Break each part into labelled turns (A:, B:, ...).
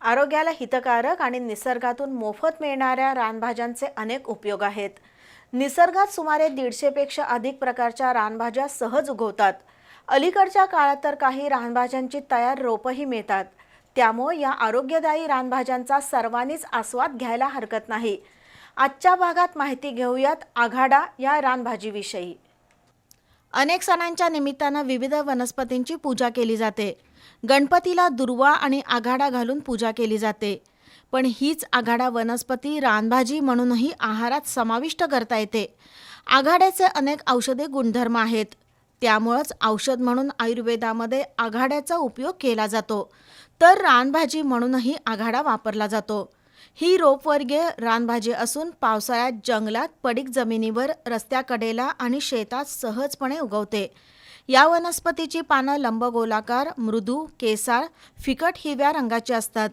A: आरोग्याला हितकारक आणि निसर्गातून मोफत मिळणाऱ्या रानभाज्यांचे अनेक उपयोग आहेत. निसर्गात सुमारे दीडशेपेक्षा अधिक प्रकारच्या रानभाज्या सहज उगवतात. अलीकडच्या काळात तर काही रानभाज्यांची तयार रोपंही मिळतात. त्यामुळे या आरोग्यदायी रानभाज्यांचा सर्वांनीच आस्वाद घ्यायला हरकत नाही. आजच्या भागात माहिती घेऊयात आघाडा या रानभाजीविषयी. अनेक सणांच्या निमित्तानं विविध वनस्पतींची पूजा केली जाते. गणपतीला दुर्वा आणि आघाडा घालून पूजा केली जाते. पण हीच आघाडा वनस्पती रानभाजी म्हणूनही आहारात समाविष्ट करता येते. आघाड्याचे अनेक औषधी गुणधर्म आहेत. त्यामुळंच औषध म्हणून आयुर्वेदामध्ये आघाड्याचा उपयोग केला जातो. तर रानभाजी म्हणूनही आघाडा वापरला जातो. ही रोपवर्गीय रानभाजी असून पावसाळ्यात जंगलात पडीक जमिनीवर रस्त्याकडेला आणि शेतात सहजपणे उगवते. या वनस्पतीची पानं लंबगोलाकार मृदू केसाळ फिकट हिरव्या रंगाची असतात.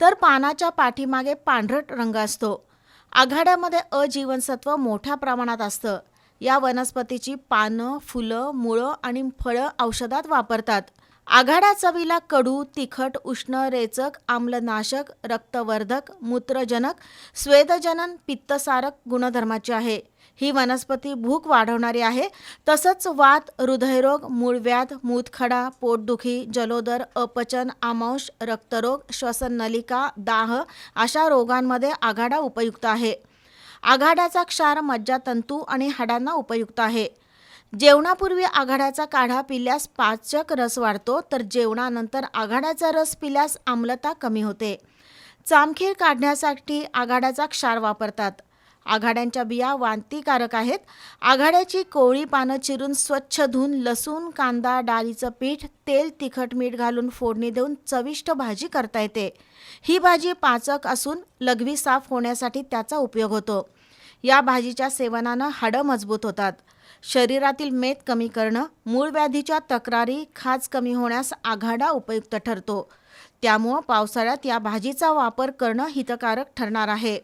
A: तर पानाच्या पाठीमागे पांढरट रंग असतो. आघाड्यामध्ये अजीवनसत्व मोठ्या प्रमाणात असतं. या वनस्पतीची पानं फुलं मुळं आणि फळं औषधात वापरतात. आघाडा चवीला कडू तिखट उष्ण रेचक आम्लनाशक रक्तवर्धक मूत्रजनक स्वेदजनन पित्तसारक गुणधर्माची आहे. ही वनस्पती भूक वाढवणारी आहे. तसंच वात हृदयरोग मूळव्याध मूतखडा पोटदुखी जलोदर अपचन आमांश रक्तरोग श्वसननलिका दाह अशा रोगांमध्ये आघाडा उपयुक्त आहे. आघाड्याचा क्षार मज्जातंतू आणि हाडांना उपयुक्त आहे. जेवणापूर्वी आघाड्याचा काढा पिल्यास पाचक रस वाढतो तर जेवणानंतर आघाड्याचा रस पिल्यास आम्लता कमी होते. चामखीर काढण्यासाठी आघाड्याचा क्षार वापरतात. आघाड्यांच्या बिया वांतीकारक आहेत. आघाड्याची कोळी पानं चिरून स्वच्छ धुवून लसूण कांदा डाळीचं पीठ तेल तिखट मीठ घालून फोडणी देऊन चविष्ट भाजी करता येते. ही भाजी पाचक असून लघवी साफ होण्यासाठी त्याचा उपयोग होतो. या भाजीच्या सेवनानं हाडं मजबूत होतात. शरीरातील मेद कमी करणं मूळव्याधीच्या तक्रारी खाज कमी होण्यास आघाडा उपयुक्त ठरतो. त्यामुळं पावसाळ्यात या भाजीचा वापर करणं हितकारक ठरणार आहे.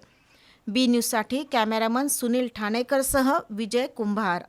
A: बी न्यूजसाठी कॅमेरामन सुनील ठाणेकरसह विजय कुंभार.